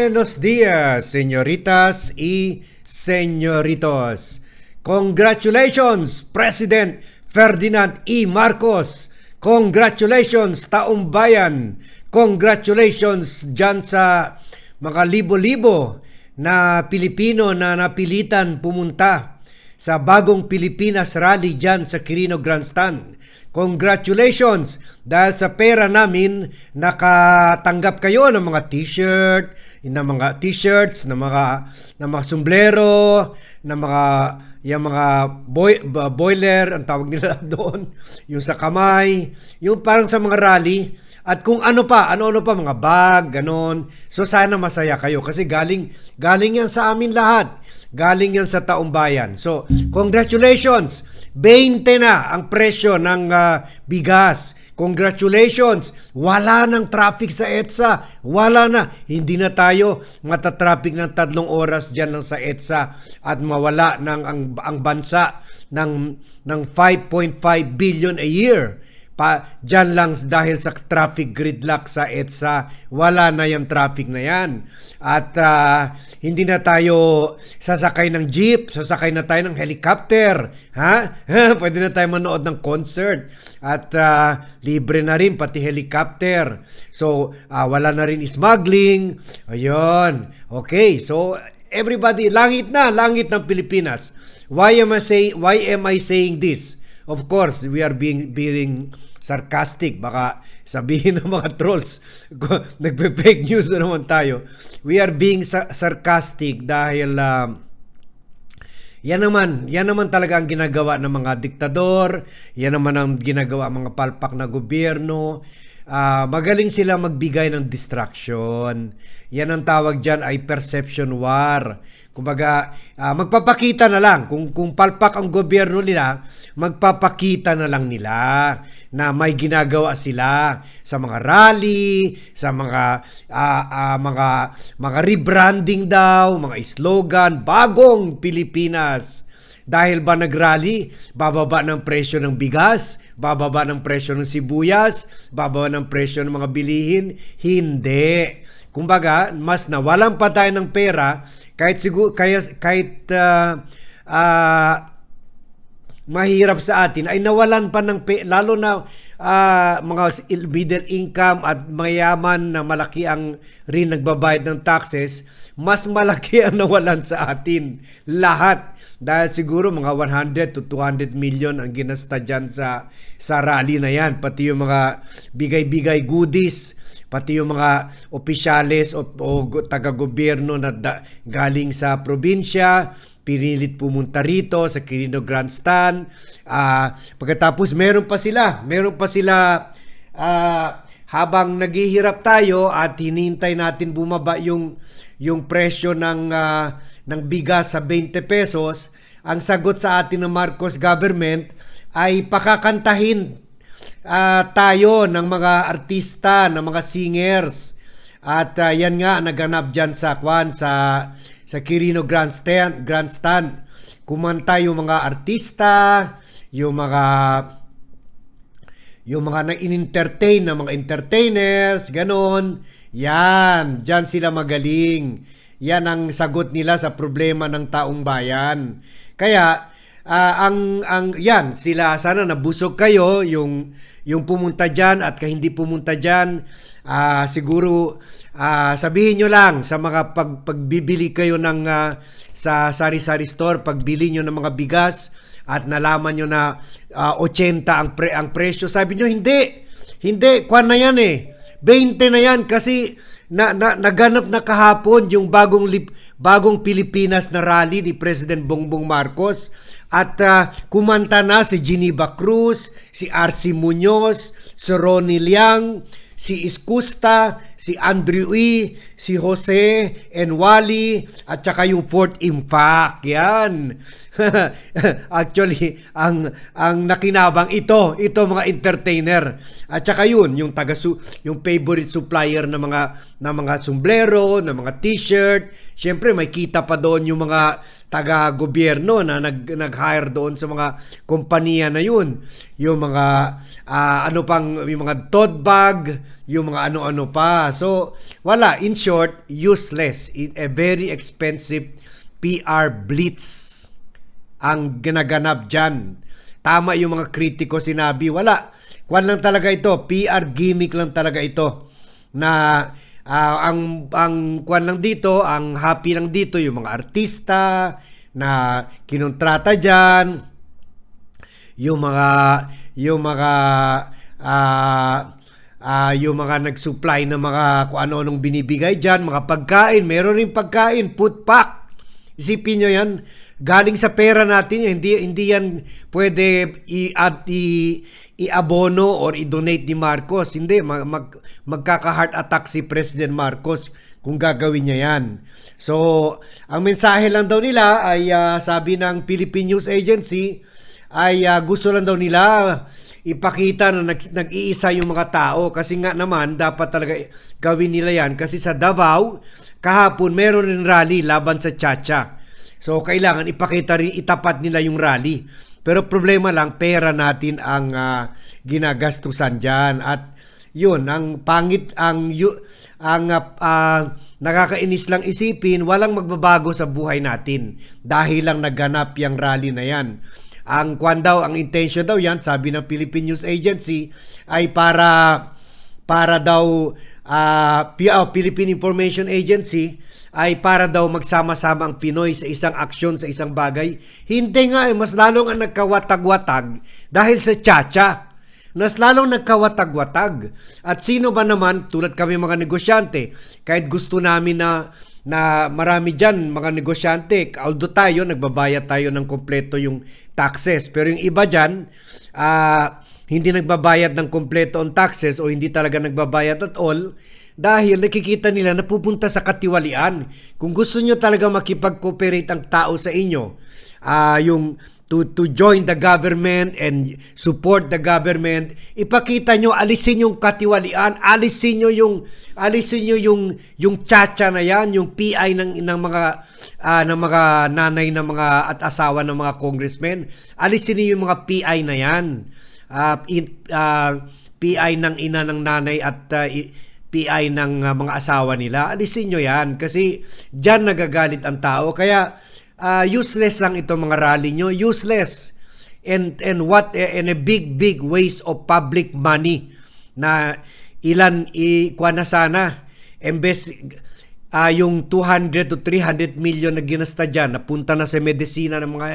Buenos días, señoritas y señoritos. Congratulations, President Ferdinand E. Marcos. Congratulations, taong bayan. Congratulations dyan sa mga libo-libo na Pilipino na napilitan pumunta sa bagong Pilipinas Rally dyan sa Quirino Grandstand. Congratulations! Dahil sa pera namin, nakatanggap kayo ng mga t-shirt, ng mga t-shirts, ng mga, ng mga sombrero, ng mga, yung mga boy, boiler, ang tawag nila doon, yung sa kamay, yung parang sa mga rally, at kung ano pa, ano-ano pa, mga bag, ganon. So sana masaya kayo kasi galing, galing yan sa amin lahat. Galing yan sa taong bayan. So, congratulations! 20 na ang presyo ng ah, bigas. Congratulations! Wala ng traffic sa EDSA. Wala na. Hindi na tayo matatraffic ng tatlong oras dyan lang sa EDSA at mawala ng ang, ang bansa ng, ng 5.5 billion a year pa dyan lang dahil sa traffic gridlock sa EDSA wala na yung traffic na yan. At ah, hindi na tayo sasakay ng jeep sasakay na tayo ng helicopter ha? Pwede na tayo manood ng concert. At ah, libre na rin pati helicopter. So ah, wala na rin smuggling. Ayun. Okay so everybody langit na langit ng Pilipinas. Why am I saying why am I saying this Of course, we are being being sarcastic. Baka sabihin ng mga trolls, nagpe-fake news na naman tayo. We are being sa- sarcastic dahil ah, yan naman, yan naman talaga ang ginagawa ng mga diktador, yan naman ang ginagawa ng mga palpak na gobyerno. Ah, magaling sila magbigay ng distraction. Yan ang tawag diyan ay perception war. Kumbaga, ah, magpapakita na lang kung kung palpak ang gobyerno nila, magpapakita na lang nila na may ginagawa sila sa mga rally, sa mga ah, ah, mga mga rebranding daw, mga slogan, bagong Pilipinas. Dahil ba nagrally, bababa ng presyo ng bigas, bababa ng presyo ng sibuyas, bababa ng presyo ng mga bilihin? Hindi. Kumbaga, mas nawalan pa tayo ng pera kahit siguro kaya kahit ah, ah, mahirap sa atin ay nawalan pa ng pe- lalo na ah, mga middle income at mayaman na malaki ang rin nagbabayad ng taxes mas malaki ang nawalan sa atin. Lahat dahil siguro mga 100 to 200 million ang ginasta dyan sa sa rally na yan pati yung mga bigay-bigay goodies pati yung mga opisyales o, o go- taga-gobyerno na da- galing sa probinsya, pinilit pumunta rito sa Quirino Grandstand. Ah, pagkatapos meron pa sila, meron pa sila ah, habang naghihirap tayo at hinihintay natin bumaba yung yung presyo ng ah, ng bigas sa 20 pesos, ang sagot sa atin ng Marcos government ay pakakantahin ah, tayo ng mga artista, ng mga singers. At ah, yan nga naganap diyan sa Kwan sa sa Quirino Grandstand, Grandstand. Kumanta yung mga artista, yung mga yung mga na-entertain na mga entertainers, ganon. Yan, diyan sila magaling. Yan ang sagot nila sa problema ng taong bayan. Kaya Ah, ang ang yan sila sana nabusog kayo yung yung pumunta diyan at kaya hindi pumunta diyan ah, siguro ah, sabihin nyo lang sa mga pag, pagbibili kayo ng ah, sa sari-sari store pagbili nyo ng mga bigas at nalaman nyo na ah, 80 ang pre, ang presyo sabi nyo hindi hindi kwan na yan eh 20 na yan kasi na, na naganap na kahapon yung bagong bagong Pilipinas na rally ni President Bongbong Marcos. At ah, kumanta na si Geneva Cruz, si Arcy Muñoz, si Ronnie Liang, si Iskusta, si Andrew E, si Jose Enwali, at saka yung Fort Impact. Yan. Actually, ang ang nakinabang ito, ito mga entertainer. At saka yun, yung taga yung favorite supplier ng mga ng mga sombrero, ng mga t-shirt. Siyempre, may kita pa doon yung mga taga-gobyerno na nag nag-hire doon sa mga kompanya na yun. Yung mga ah, ano pang yung mga tote bag, yung mga ano-ano pa. So, wala. In short, useless. It, a very expensive PR blitz ang ginaganap dyan. Tama yung mga kritiko sinabi. Wala. Kwan lang talaga ito. PR gimmick lang talaga ito. Na ah, ang ang kwan lang dito, ang happy lang dito yung mga artista na kinontrata diyan, yung mga yung mga ah ah, yung mga nag-supply ng mga kung ano-anong binibigay diyan, mga pagkain, meron rin pagkain, food pack. Isipin nyo yan, galing sa pera natin hindi, hindi yan pwede i-add, i- i-abono or i-donate ni Marcos. Hindi, mag, mag, magkaka-heart attack si President Marcos kung gagawin niya yan. So, ang mensahe lang daw nila ay ah, sabi ng Philippine News Agency ay ah, gusto lang daw nila ipakita na nag, nag-iisa yung mga tao kasi nga naman dapat talaga gawin nila yan kasi sa Davao kahapon meron rin rally laban sa Chacha. So kailangan ipakita rin itapat nila yung rally. Pero problema lang pera natin ang ah, ginagastusan diyan at yun ang pangit ang yu, ang ah, nakakainis lang isipin walang magbabago sa buhay natin dahil lang naganap yung rally na yan. Ang kwan daw, ang intention daw yan, sabi ng Philippine News Agency, ay para para daw ah, Philippine Information Agency ay para daw magsama-sama ang Pinoy sa isang aksyon, sa isang bagay. Hindi nga, eh, mas lalong ang nagkawatag-watag dahil sa Chacha. Mas lalong nagkawatag-watag. At sino ba naman, tulad kami mga negosyante, kahit gusto namin na na marami dyan, mga negosyante, although tayo, nagbabayad tayo ng kompleto yung taxes. Pero yung iba dyan, ah, hindi nagbabayad ng kompleto on taxes o hindi talaga nagbabayad at all dahil nakikita nila na pupunta sa katiwalian. Kung gusto nyo talaga makipag-cooperate ang tao sa inyo, ah yung to to join the government and support the government ipakita nyo alisin yung katiwalian alisin nyo yung alisin nyo yung yung chacha na yan yung PI ng ng mga ah, ng mga nanay ng mga at asawa ng mga congressmen. Alisin niyo yung mga PI na yan. Ah, in- ah, PI ng ina ng nanay at i- PI ng ah, mga asawa nila. Alisin nyo yan kasi diyan nagagalit ang tao. Kaya ah, useless lang itong mga rally nyo. Useless. And and what and a big big waste of public money na ilan i kuha na sana. Embes ah, yung 200 to 300 million na ginasta diyan napunta na sa medisina ng mga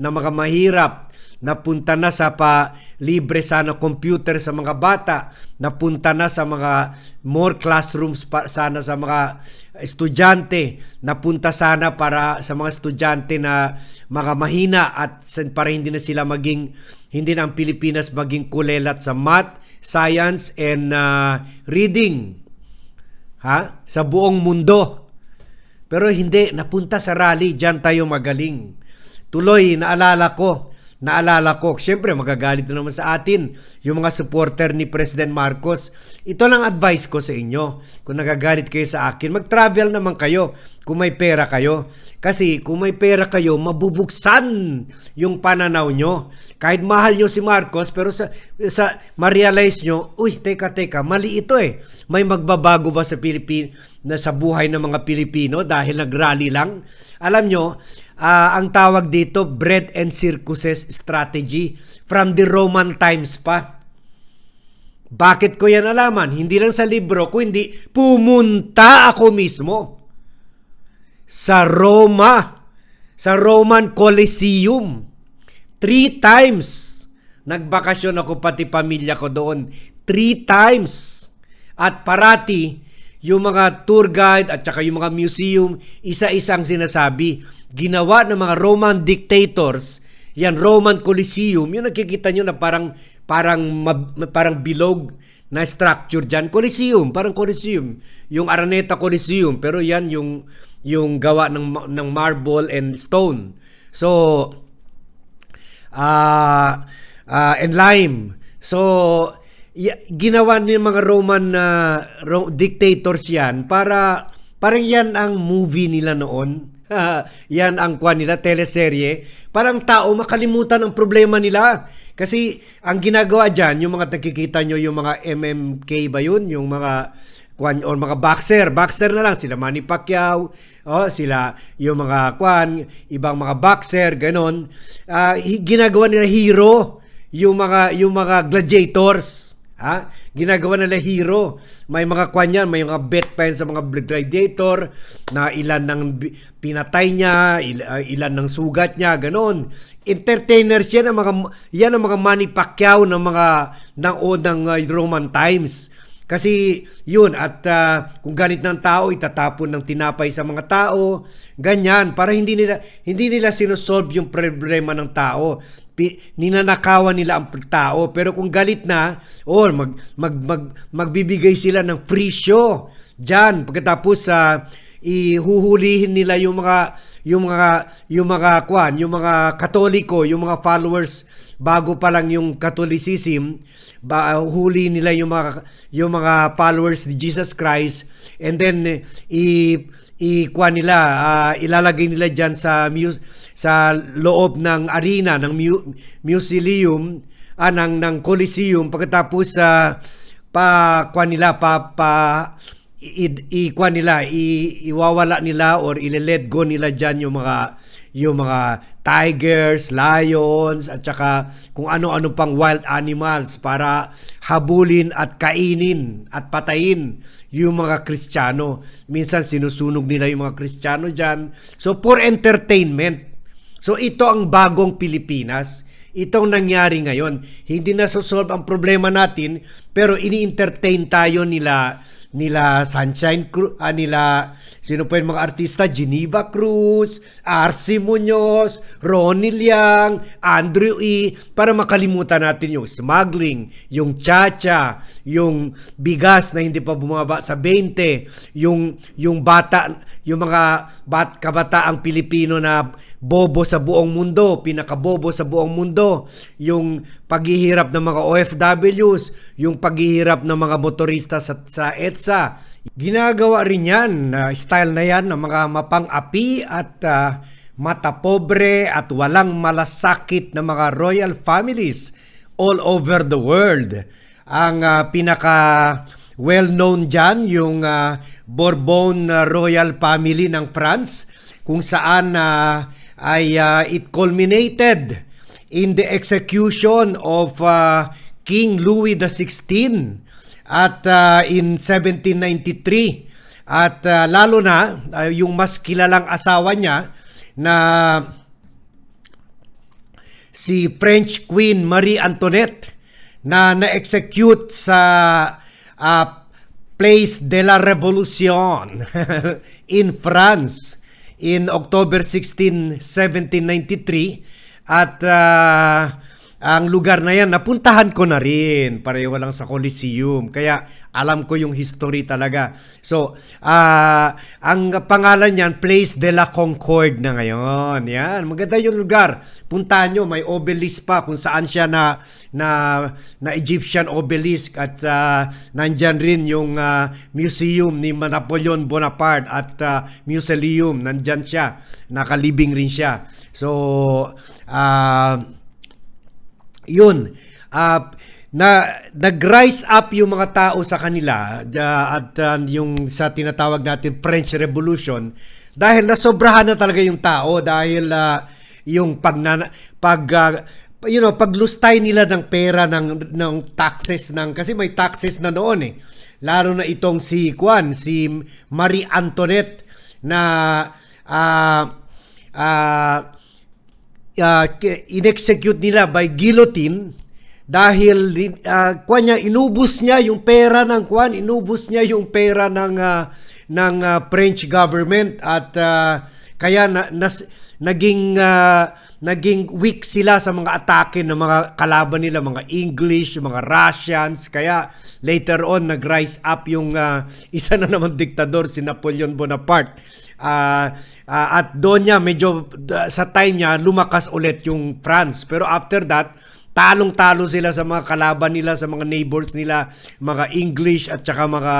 ng mga mahirap napunta na sa pa libre sana computer sa mga bata. Napunta na sa mga more classrooms pa, sana sa mga estudyante. Napunta sana para sa mga estudyante na mga mahina at para hindi na sila maging hindi na ang Pilipinas maging kulelat sa math, science and ah, reading. Ha? Sa buong mundo. Pero hindi napunta sa rally diyan tayo magaling. Tuloy naalala ko naalala ko syempre magagalit na naman sa atin yung mga supporter ni President Marcos. Ito lang advice ko sa inyo. Kung nagagalit kayo sa akin mag-travel naman kayo kung may pera kayo. Kasi kung may pera kayo mabubuksan yung pananaw nyo. Kahit mahal nyo si Marcos pero sa, sa ma-realize nyo uy teka teka mali ito eh. May magbabago ba sa Pilipin na sa buhay ng mga Pilipino dahil nag-rally lang? Alam nyo ah, ang tawag dito bread and circuses strategy. From the Roman times pa. Bakit ko yan alaman? Hindi lang sa libro, kundi pumunta ako mismo sa Roma, sa Roman Colosseum. Three times. Nagbakasyon ako pati pamilya ko doon. Three times. At parati, yung mga tour guide at saka yung mga museum, isa-isang sinasabi, ginawa ng mga Roman dictators, yan Roman Colosseum, yung nakikita nyo na parang parang parang bilog na structure diyan, Colosseum, parang Colosseum, yung Araneta Colosseum, pero yan yung yung gawa ng ng marble and stone. So ah ah, and lime. So ginawa ni mga Roman na ro- dictators yan para parang yan ang movie nila noon. yan ang kwan nila, teleserye. Parang tao makalimutan ang problema nila. Kasi ang ginagawa dyan, yung mga nakikita nyo, yung mga MMK ba yun? Yung mga kwan or mga boxer, boxer na lang sila Manny Pacquiao, oh, sila yung mga kwan, ibang mga boxer, ganon. Hi- ginagawa nila hero yung mga yung mga gladiators. Ha? Ginagawa nila hero. May mga kwan may mga bet pa yan sa mga gladiator na ilan ng pinatay niya, uh, ilan ng sugat niya, ganon. Entertainers yan ang mga yan ang mga Manny Pacquiao ng mga ng o ng uh, Roman times. Kasi yun at uh, kung galit ng tao itatapon ng tinapay sa mga tao, ganyan para hindi nila hindi nila sinosolve yung problema ng tao. Pi, ninanakawan nila ang tao pero kung galit na, oh mag, mag, mag magbibigay sila ng free show. Diyan pagkatapos sa ihuhulihin nila yung mga yung mga yung mga kwan, yung mga Katoliko, yung mga followers bago pa lang yung Catholicism, ba huli nila yung mga yung mga followers ni Jesus Christ. And then i i kwan nila ah, ilalagay nila diyan sa sa loob ng arena ng mu- museum ah, ng ng Coliseum. Pagkatapos sa pa kwan nila pa pa i, i kwan nila i, iwawala nila or ile-let go nila diyan yung mga yung mga tigers, lions at saka kung ano-ano pang wild animals para habulin at kainin at patayin yung mga Kristiyano. Minsan sinusunog nila yung mga Kristiyano diyan. So for entertainment. So ito ang bagong Pilipinas. Itong nangyari ngayon. Hindi na solve ang problema natin pero ini-entertain tayo nila nila Sunshine Cruz, ah, nila sino pa yung mga artista, Geneva Cruz, RC Munoz, Ronnie Liang, Andrew E, para makalimutan natin yung smuggling, yung chacha, yung bigas na hindi pa bumaba sa 20, yung yung bata, yung mga bat, kabataang Pilipino na bobo sa buong mundo, pinakabobo sa buong mundo, yung paghihirap ng mga OFWs, yung paghihirap ng mga motorista sa, sa EDSA. Ginagawa rin yan, uh, style na yan ng mga mapang-api at uh, mata pobre at walang malasakit na mga royal families all over the world. Ang uh, pinaka well-known dyan, yung uh, Bourbon royal family ng France, kung saan uh, ay uh, it culminated in the execution of uh, King Louis XVI at uh, in 1793 at uh, lalo na uh, yung mas kilalang asawa niya na si French Queen Marie Antoinette na na-execute sa uh, Place de la Révolution in France in October 16, 1793 at uh, ang lugar na yan, napuntahan ko na rin. Pareho lang sa Coliseum. Kaya alam ko yung history talaga. So, uh, ang pangalan niyan, Place de la Concorde na ngayon. Yan, maganda yung lugar. Puntahan nyo, may obelisk pa kung saan siya na, na, na Egyptian obelisk. At uh, nandyan rin yung uh, museum ni Napoleon Bonaparte at uh, Museum. Nandyan siya. Nakalibing rin siya. So, uh, yun. Uh, na nag-rise up yung mga tao sa kanila uh, at uh, yung sa tinatawag natin French Revolution dahil nasobrahan na talaga yung tao dahil uh, yung pag pag uh, you know paglustay nila ng pera ng ng taxes ng kasi may taxes na noon eh. Lalo na itong si Juan si Marie Antoinette na uh, uh, uh, inexecute nila by guillotine dahil uh, kwan niya inubos niya yung pera ng kwan inubos niya yung pera ng uh, ng uh, French government at uh, kaya na, nas, naging uh, naging weak sila sa mga atake ng mga kalaban nila mga English mga Russians. Kaya later on nag-rise up yung uh, isa na naman diktador si Napoleon Bonaparte. Uh, uh, at doon niya medyo uh, sa time niya lumakas ulit yung France. Pero after that talong-talo sila sa mga kalaban nila, sa mga neighbors nila, mga English at saka mga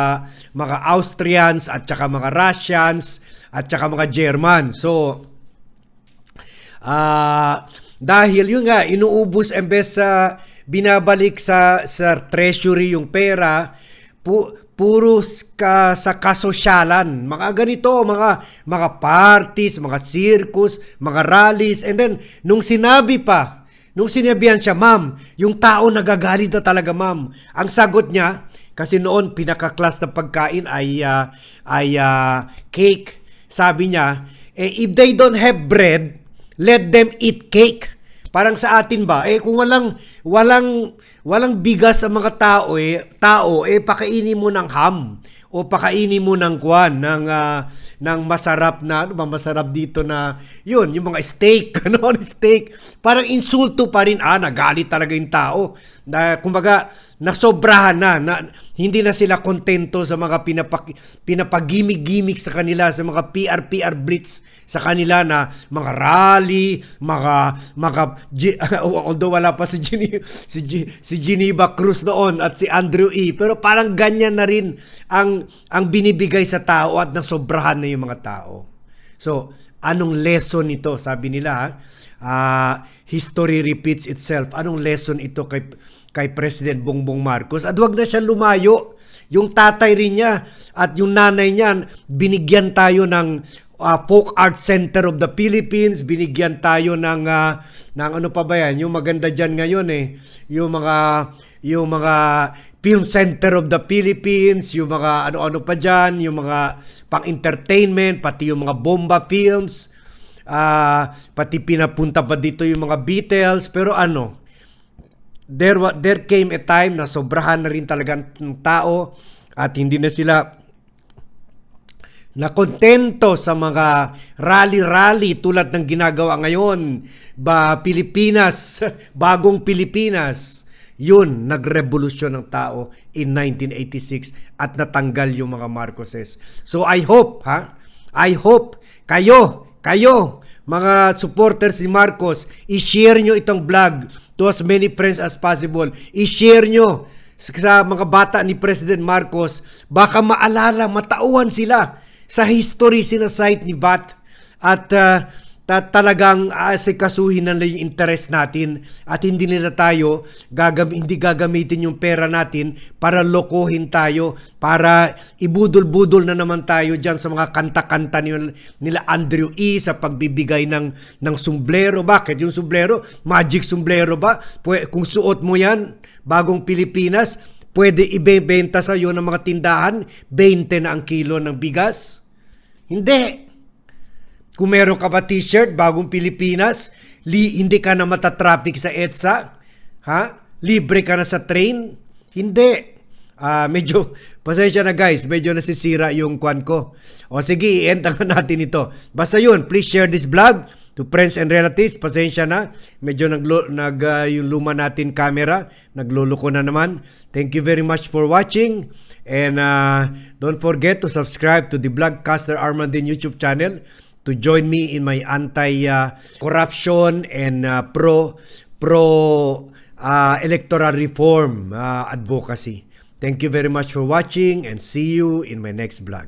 mga Austrians at saka mga Russians at saka mga German. So Ah, dahil yun nga inuubos embes sa binabalik sa sa treasury yung pera, pu, puro ka sa kasosyalan. Mga ganito, mga mga parties, mga circus, mga rallies and then nung sinabi pa Nung sinabihan siya, ma'am, yung tao nagagalit na talaga, ma'am. Ang sagot niya, kasi noon pinaka-class na pagkain ay ah, ay ah, cake. Sabi niya, eh, if they don't have bread, let them eat cake. Parang sa atin ba, eh kung walang walang walang bigas sa mga tao eh, tao eh pakainin mo ng ham o pakainin mo ng kwan ng ah, ng masarap na ano ba masarap dito na yun yung mga steak ano steak. Parang insulto pa rin ah nagalit talaga yung tao. Na kumbaga nasobrahan na, na hindi na sila kontento sa mga pinapak, pinapagimik-gimik sa kanila sa mga PR-PR blitz sa kanila na mga rally, mga mga although wala pa si Gini, si, si Geneva Cruz noon at si Andrew E. Pero parang ganyan na rin ang ang binibigay sa tao at nasobrahan na yung mga tao. So, anong lesson ito? Sabi nila? Ah, history repeats itself. Anong lesson ito kay kay President Bongbong Marcos? At wag na siya lumayo. Yung tatay rin niya at yung nanay niya, binigyan tayo ng ah, Folk Art Center of the Philippines, binigyan tayo ng ah, ng ano pa ba yan? Yung maganda diyan ngayon eh, yung mga yung mga Film Center of the Philippines, yung mga ano-ano pa dyan, yung mga pang-entertainment, pati yung mga bomba films, ah pati pinapunta pa dito yung mga Beatles, pero ano, there, there came a time na sobrahan na rin talaga ng tao at hindi na sila na kontento sa mga rally-rally tulad ng ginagawa ngayon ba Pilipinas, bagong Pilipinas. Yun, nagrevolusyon ng tao in 1986 at natanggal yung mga Marcoses. So I hope, ha? I hope kayo, kayo, mga supporters ni Marcos, i-share nyo itong vlog to as many friends as possible. I-share nyo sa mga bata ni President Marcos, baka maalala, matauhan sila sa history sinasite ni Bat at uh, ta- talagang asikasuhin na lang yung interest natin at hindi nila tayo gagam hindi gagamitin yung pera natin para lokohin tayo para ibudol-budol na naman tayo diyan sa mga kanta-kanta ni- nila Andrew E sa pagbibigay ng ng sombrero bakit? Yung sombrero magic sombrero ba? Pwe- kung suot mo yan bagong Pilipinas pwede ibebenta sa iyo ng mga tindahan 20 na ang kilo ng bigas? Hindi. Kung meron ka ba t-shirt, bagong Pilipinas, li, hindi ka na matatraffic sa EDSA, ha? Libre ka na sa train? Hindi. Ah, medyo, pasensya na guys, medyo nasisira yung kwan ko. O sige, i-end na natin ito. Basta yun, please share this vlog to friends and relatives. Pasensya na, medyo nag, nag ah, yung luma natin camera, nagluluko na naman. Thank you very much for watching. And uh, don't forget to subscribe to the Vlogcaster Armandin YouTube channel to join me in my anti-corruption and uh, pro pro uh, electoral reform uh, advocacy. Thank you very much for watching and see you in my next vlog.